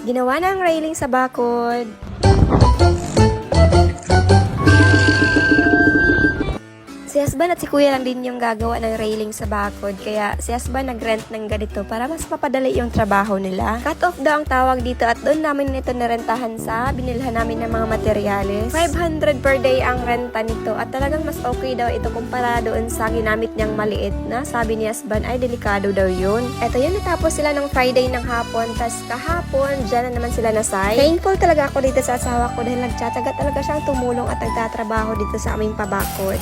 Ginawa na ang railing sa bakod. Si husband at si kuya lang din yung gagawa ng railing sa bakod. Kaya si husband nag-rent ng ganito para mas mapadali yung trabaho nila. Cut off daw ang tawag dito at doon namin ito narentahan sa binilhan namin ng mga materyales. 500 per day ang renta nito at talagang mas okay daw ito kumpara doon sa ginamit niyang maliit na sabi ni husband ay delikado daw yun. Eto yun, natapos sila ng Friday ng hapon. tas kahapon, dyan na naman sila nasay. Thankful talaga ako dito sa asawa ko dahil nagtsatsaga talaga siyang tumulong at nagtatrabaho dito sa aming pabakod.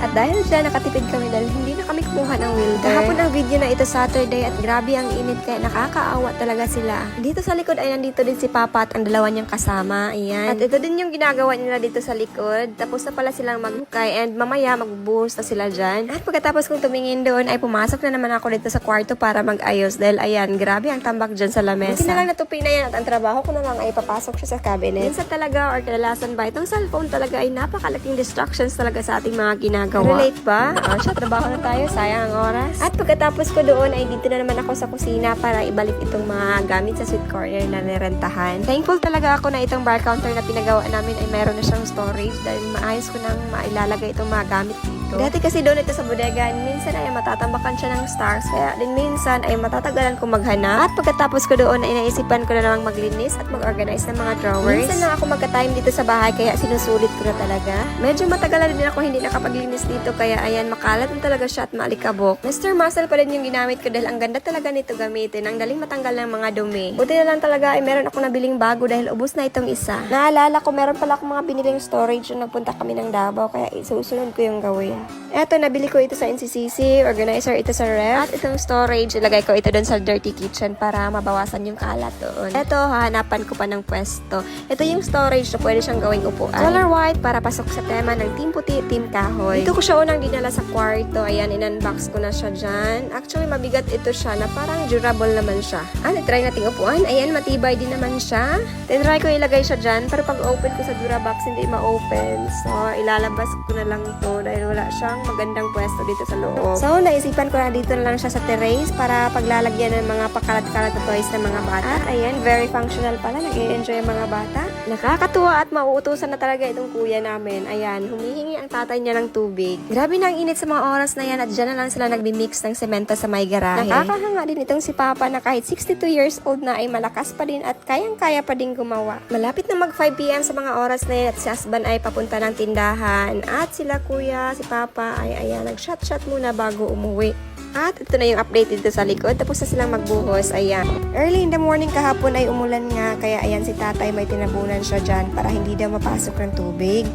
At dahil dyan, nakatipid kami dahil hindi kami kumuha ng welder. Kahapon ang video na ito Saturday at grabe ang init kaya nakakaawa talaga sila. Dito sa likod ay nandito din si Papa at ang dalawa niyang kasama. Ayan. At ito din yung ginagawa nila dito sa likod. Tapos na pala silang maghukay and mamaya magbubuhos na sila dyan. At pagkatapos kong tumingin doon ay pumasok na naman ako dito sa kwarto para mag-ayos dahil ayan, grabe ang tambak dyan sa lamesa. Buti na lang natupi na yan at ang trabaho ko na lang ay papasok siya sa cabinet. Minsan talaga or kadalasan ba, itong cellphone talaga ay napakalaking distractions talaga sa ating mga ginagawa. Relate ba? Siya, trabaho na tayo, sayang ang oras. At pagkatapos ko doon ay dito na naman ako sa kusina para ibalik itong mga gamit sa sweet corner na nirentahan. Thankful talaga ako na itong bar counter na pinagawa namin ay meron na siyang storage dahil maayos ko nang mailalagay itong mga gamit dito. Dati kasi doon ito sa bodega, minsan ay matatambakan siya ng stars, kaya din minsan ay matatagalan ko maghanap. At pagkatapos ko doon ay naisipan ko na namang maglinis at mag-organize ng mga drawers. Minsan lang ako magka-time dito sa bahay, kaya sinusulit ko na talaga. Medyo matagal na din ako hindi nakapaglinis dito, kaya ayan, makalat na talaga siya at maalikabok. Mr. Muscle pa rin yung ginamit ko dahil ang ganda talaga nito gamitin. Ang daling matanggal ng mga dumi. Buti na lang talaga ay meron ako nabiling bago dahil ubos na itong isa. Naalala ko, meron pala akong mga biniling storage nung nagpunta kami ng Davao, kaya isusunod ko yung gawin. Eto, nabili ko ito sa NCCC, organizer ito sa ref, at itong storage, ilagay ko ito doon sa dirty kitchen para mabawasan yung kalat doon. Eto, hahanapan ko pa ng pwesto. Ito yung storage na pwede siyang gawing upuan. Color white para pasok sa tema ng Team Puti, Team Kahoy. Dito ko siya unang dinala sa kwarto. Ayan, in-unbox ko na siya dyan. Actually, mabigat ito siya na parang durable naman siya. Ah, try nating upuan. Ayan, matibay din naman siya. Tinry ko ilagay siya dyan, pero pag open ko sa Durabox, hindi ma-open. So, ilalabas ko na lang to dahil wala siyang magandang pwesto dito sa loob. So, naisipan ko na dito na lang siya sa terrace para paglalagyan ng mga pakalat-kalat na toys ng mga bata. At ayan, very functional pala. Nag-enjoy ang mga bata. Nakakatuwa at mauutusan na talaga itong kuya namin. Ayan, humihingi ang tatay niya ng tubig. Grabe na ang init sa mga oras na yan at dyan na lang sila nagbi-mix ng semento sa may garahe. Nakakahanga din itong si Papa na kahit 62 years old na ay malakas pa din at kayang-kaya pa din gumawa. Malapit na mag 5pm sa mga oras na yan at si husband ay papunta ng tindahan at sila kuya, si Papa ay ayan, nag-shot-shot muna bago umuwi. At ito na yung update dito sa likod. Tapos na silang magbuhos. Ayan. Early in the morning kahapon ay umulan nga. Kaya ayan si tatay may tinabunan siya dyan para hindi daw mapasok ng tubig.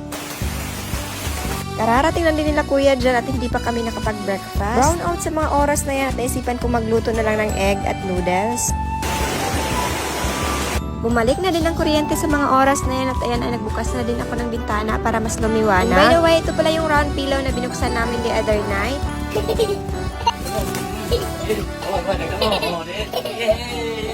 Kararating lang din nila kuya dyan at hindi pa kami nakapag-breakfast. Brown out sa mga oras na yan at naisipan ko magluto na lang ng egg at noodles. Bumalik na din ang kuryente sa mga oras na yan at ayan ay nagbukas na din ako ng bintana para mas lumiwanag. And by the way, ito pala yung round pillow na binuksan namin the other night.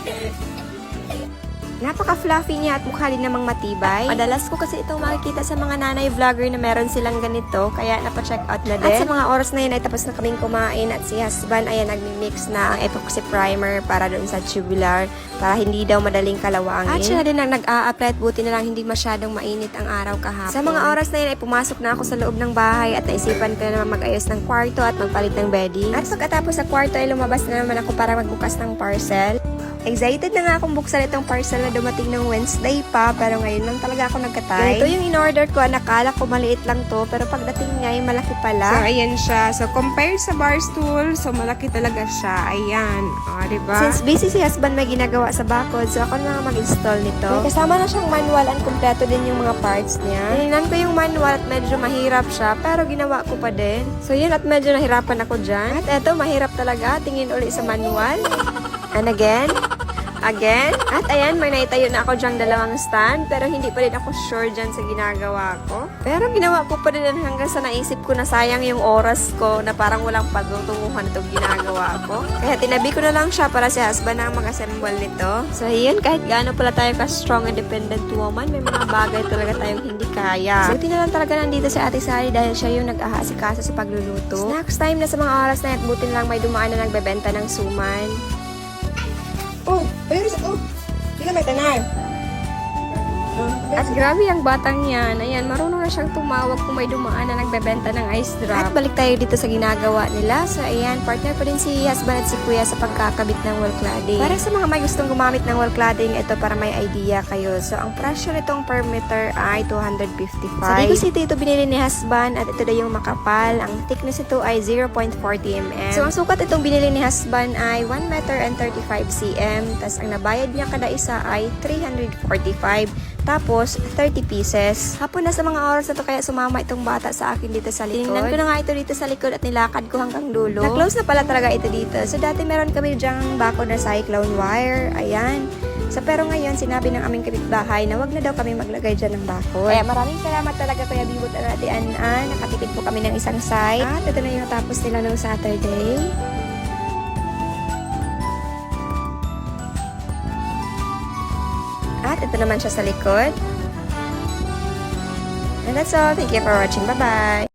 Napaka-fluffy niya at mukha din namang matibay. Madalas ko kasi itong makikita sa mga nanay vlogger na meron silang ganito, kaya napacheck out na din. At sa mga oras na yun ay tapos na kaming kumain at si husband ayan nagmi-mix na ang epoxy primer para doon sa tubular para hindi daw madaling kalawangin. At siya na din ang nag-a-apply buti na lang hindi masyadong mainit ang araw kahapon. Sa mga oras na yun ay pumasok na ako sa loob ng bahay at naisipan ko na naman mag-ayos ng kwarto at magpalit ng bedding. At pagkatapos sa kwarto ay lumabas na naman ako para magbukas ng parcel. Excited na nga akong buksan itong parcel na dumating ng Wednesday pa, pero ngayon lang talaga ako nagkatay. Ito yung in-order ko, nakala ko maliit lang to, pero pagdating niya ay malaki pala. So, ayan siya. So, compared sa bar stool, so malaki talaga siya. Ayan. O, diba? Since busy si husband may ginagawa sa bakod, so ako na mag-install nito. May kasama na siyang manual and kumpleto din yung mga parts niya. Tinignan ko yung manual at medyo mahirap siya, pero ginawa ko pa din. So yun at medyo nahirapan ako dyan. At eto, mahirap talaga. Tingin uli sa manual. And again, again. At ayan, may naitayo na ako dyang dalawang stand, pero hindi pa rin ako sure dyan sa ginagawa ko. Pero ginawa ko pa rin hanggang sa naisip ko na sayang yung oras ko na parang walang pagtutunguhan itong ginagawa ko. Kaya tinabi ko na lang siya para si husband na ang mag-assemble nito. So yun, kahit gaano pala tayo ka-strong independent woman, may mga bagay talaga tayong hindi kaya. So na lang talaga nandito si Ate Sari dahil siya yung nag-ahasikaso sa pagluluto. Snacks time na sa mga oras na at buti lang may dumaan na nagbebenta ng suman. May tanan. At grabe ang batang yan. Ayan, marunong na siyang tumawag kung may dumaan na nagbebenta ng ice drop. At balik tayo dito sa ginagawa nila. So, ayan, partner ko din si husband at si kuya sa pagkakabit ng wall cladding. Para sa mga may gustong gumamit ng wall cladding, ito para may idea kayo. So, ang presyo nitong per meter ay 255. Sa Digo City, ito binili ni husband at ito na yung makapal. Ang thickness nito ay 0.40 mm. So, ang sukat itong binili ni husband ay 1 meter and 35 cm. Tapos, ang nabayad niya kada isa ay 345 tapos, 30 pieces. Hapon na sa mga oras na to kaya sumama itong bata sa akin dito sa likod. Tinignan ko na nga ito dito sa likod at nilakad ko hanggang dulo. Na-close na pala talaga ito dito. So, dati meron kami dyang bako na cyclone wire. Ayan. So, pero ngayon, sinabi ng aming kapitbahay na wag na daw kami maglagay dyan ng bako. Kaya maraming salamat talaga Kuya Bibot at Ate Anan. Nakatipid po kami ng isang site. At ito na yung natapos nila noong Saturday. Ito naman siya sa likod. And that's all. Thank you for watching. Bye-bye!